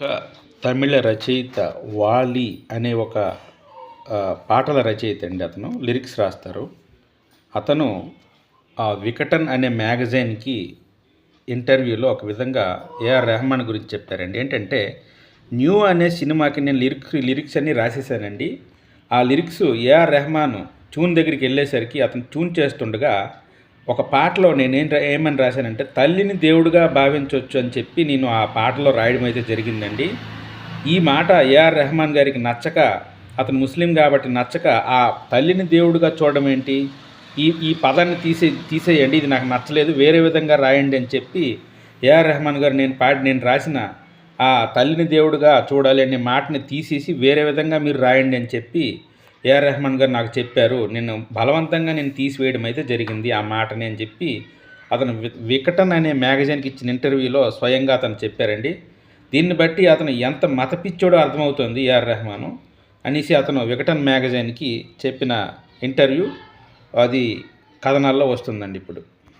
ఒక తమిళ రచయిత వాలి అనే ఒక పాటల రచయిత అండి అతను. లిరిక్స్ రాస్తారు. అతను ఆ వికటన్ అనే మ్యాగజైన్కి ఇంటర్వ్యూలో ఒక విధంగా ఏఆర్ రెహమాన్ గురించి చెప్పారండి ఏంటంటే న్యూ అనే సినిమాకి నేను లిరిక్స్ లిరిక్స్ అన్నీ రాసేసానండి. ఆ లిరిక్స్ ఏఆర్ రెహమాన్ ట్యూన్ దగ్గరికి వెళ్ళేసరికి అతను ట్యూన్ చేస్తుండగా ఒక పాటలో నేనేం రా- ఏమని రాశానంటే తల్లిని దేవుడిగా భావించవచ్చు అని చెప్పి నేను ఆ పాటలో రాయడం అయితే జరిగిందండి. ఈ మాట ఏఆర్ రెహమాన్ గారికి నచ్చక అతను ముస్లిం కాబట్టి నచ్చక ఆ తల్లిని దేవుడిగా చూడడం ఏంటి? ఈ ఈ పదాన్ని తీసే తీసేయండి ఇది నాకు నచ్చలేదు వేరే విధంగా రాయండి అని చెప్పి ఏఆర్ రెహమాన్ గారు నేను పాడి నేను రాసిన ఆ తల్లిని దేవుడిగా చూడాలి అనే మాటని తీసేసి వేరే విధంగా మీరు రాయండి అని చెప్పి ఏఆర్ రెహమాన్ గారు నాకు చెప్పారు నేను బలవంతంగా నేను తీసివేయడం అయితే జరిగింది ఆ మాటని అని చెప్పి అతను వి- వికటన్ అనే మ్యాగజైన్కి ఇచ్చిన ఇంటర్వ్యూలో స్వయంగా అతను చెప్పారండి. దీన్ని బట్టి అతను ఎంత మతపిచ్చోడో అర్థమవుతుంది ఏఆర్ రెహమాను అనేసి అతను వికటన్ మ్యాగజైన్కి చెప్పిన ఇంటర్వ్యూ అది కథనాల్లో వస్తుందండి ఇప్పుడు.